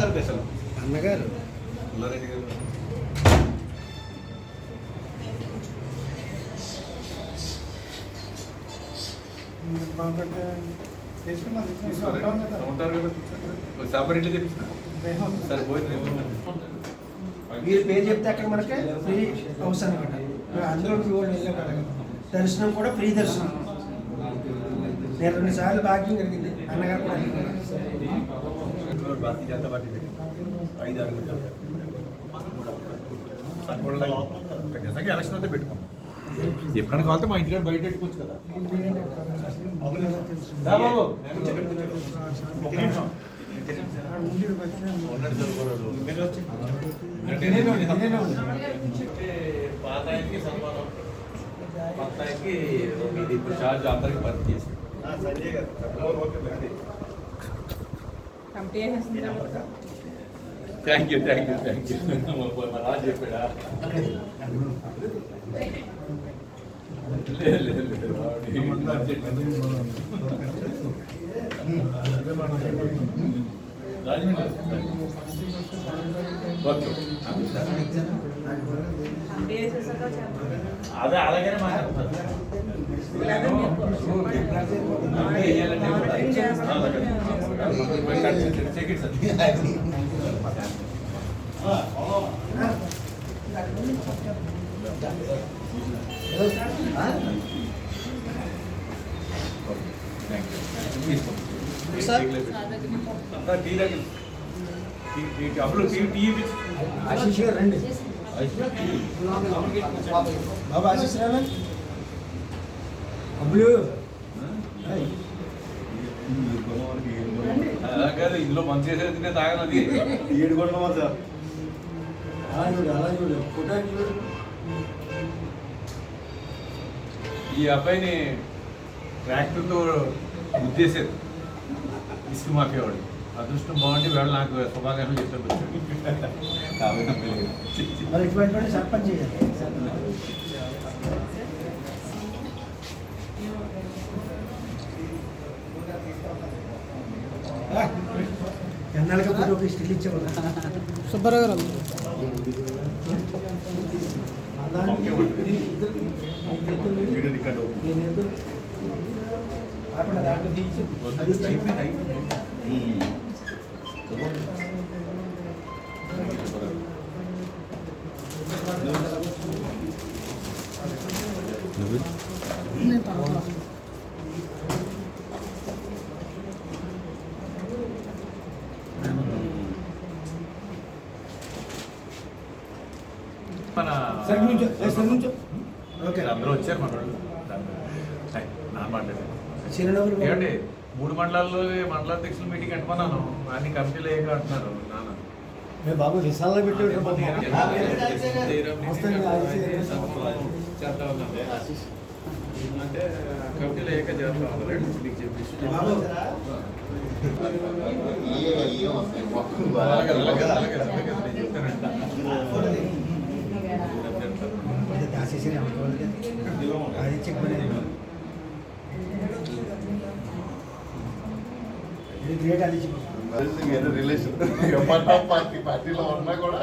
తలపేశాను అన్నగారు. పుల్లారెడ్డి గారు. ఉంటారు కదా సపరేట్లీ తెప్పించిన సరే పోయింది మీరు పేరు చెప్తే అక్కడ మనకి ఫ్రీ హౌస్ అనమాట అందులో వాళ్ళు కదా. దర్శనం కూడా ఫ్రీ దర్శనం. నేను రెండు సార్లు భాగ్యం కలిగింది అన్నగారు కూడా భారతీయ జనతా పార్టీ పెట్టింది. ఐదు ఆరు. నిజంగా ఎలక్షన్ అయితే పెట్టుకున్నాం ఎప్పుడైనా కావాలంటే మా ఇంటికాడ బయట పెట్టుకోవచ్చు కదా దా బాబు. ఒక్క నిమిషం. ఉన్నట్టు సరిపోరాడు. నేనే ఉండి, నేనే ఉండి. పాత ఆయనకి సన్మానం ఇది ఇప్పుడు చార్జ్ అందరికి పని చేసి Sanjay garu thank you thank you thank you Raju చెప్పాడా లేదు ఓకే. అదే అలాగనే మాట్లాడతారు లేదా మీకు అంటే వేయాలంటే కూడా మానిటరింగ్ చేస్తాం. చెక్ ఇట్ సార్ ఆశీష్ గారు రండి బాబు ఆశీష్ రావా అబ్బులు కాదు ఇందులో మంచి చేసేది తాగనది ఏడు కొండమా సార్ అలా చూడు అలా చూడు ఫోటో చూడు ఈ అబ్బాయిని ట్రాక్టర్తో ఉద్దేశారు ఇసుక మాఫియా వాడు అదృష్టం బాగుండి వేళ నాకు శుభాకాంక్షలు చెప్పారు మరి ఇటువంటి వాడిని సర్పంచ్ సుబ్బారావు గారు దాంట్లో తీసి అందరూ వచ్చారు మన వాళ్ళు. నా చిరునవ్వులు ఏమండి? మూడు మండలాల్లో మండలాధ్యక్షుల మీటింగ్ అంటున్నాను అన్ని కమిటీలు ఏక అంటున్నారు నాన్న మేము బాబు విశాలలో పెట్టాడు అంటే కమిటీలో ఏక చేస్తా ఉన్నారు మీకు చెప్పేసి బాబు అలాగే, అలాగే, అలాగే, అలాగే, నేను చెప్తానంట. ఆశీస్సు అది చెప్పలేదు ఇది గ్రేట్ అది చెప్పు ఏదో రిలేషన్ ఎవరన్నా పార్టీ పార్టీలో ఉన్నా కూడా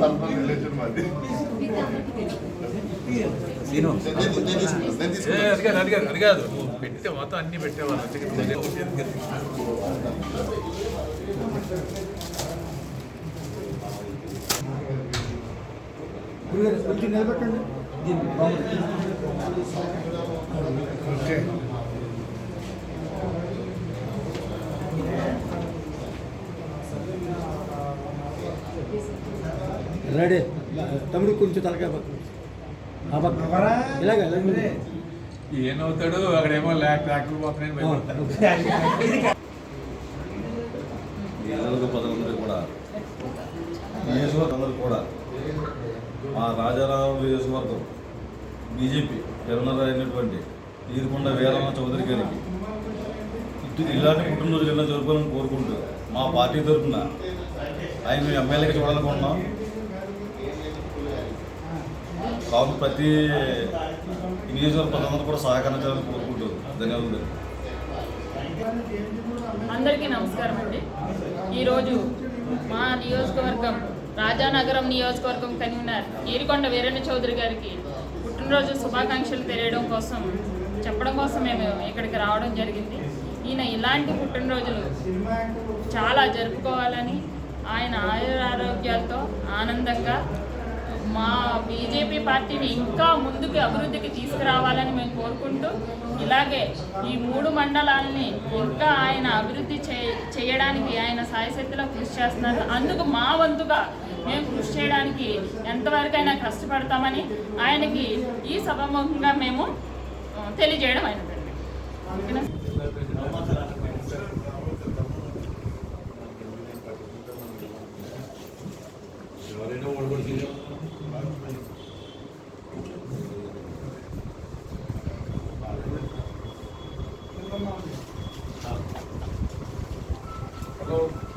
తరఫున రిలేషన్ మాది ఏ, అది నువ్వు మొత్తం అన్ని పెట్టేవాళ్ళు అందుకే నువ్వు ఇదే ఒకటి ఎందుకు ఎత్తుకున్నావు? గురుగారు కొంచెం నిలబెట్టండి దీన్ని బాగుంది ఓకే రెడీ. తమ్ముడు కొంచెం తలకాయ పక్క ఆ పక్క ఇలాగ ఇలాగ. ఏమవుతాడు అక్కడేమో ల్యాక్ ట్రాక్టర్ భయపడతాడు. నియోజకవర్గ ప్రజలందరూ కూడా నియోజకవర్గందరూ కూడా మా రాజారావు నియోజకవర్గం బీజేపీ గవర్నర్ అయినటువంటి తీరుకొండ వీరమ్మ చౌదరి గారికి ఇటు ఇలాంటి పుట్టినరోజు ఎన్నో జరుపుకోవాలని కోరుకుంటూ మా పార్టీ తరఫున ఆయన ఎమ్మెల్యేగా చూడాలనుకుంటున్నాం. కాబట్టి ప్రతి నియోజకవర్గ కూడా సహకరించాలని కోరుకుంటూ ధన్యవాదాలు. అందరికీ నమస్కారం అండి. ఈరోజు మా నియోజకవర్గం రాజానగరం నియోజకవర్గం కన్వీనర్ ఏరికొండ వీరన్న చౌదరి గారికి పుట్టినరోజు శుభాకాంక్షలు తెలియడం కోసం చెప్పడం కోసం మేము ఇక్కడికి రావడం జరిగింది. ఈయన ఇలాంటి పుట్టినరోజులు చాలా జరుపుకోవాలని ఆయన ఆయుర ఆరోగ్యాలతో ఆనందంగా మా బీజేపీ పార్టీని ఇంకా ముందుకు అభివృద్ధికి తీసుకురావాలని మేము కోరుకుంటూ ఇలాగే ఈ మూడు మండలాలని ఇంకా ఆయన అభివృద్ధి చేయడానికి ఆయన సాయశక్తిలో కృషి చేస్తున్నారు. అందుకు మా వంతుగా మేము కృషి చేయడానికి ఎంతవరకైనా కష్టపడతామని ఆయనకి ఈ సభముఖంగా మేము తెలియజేయడం అయినదండి go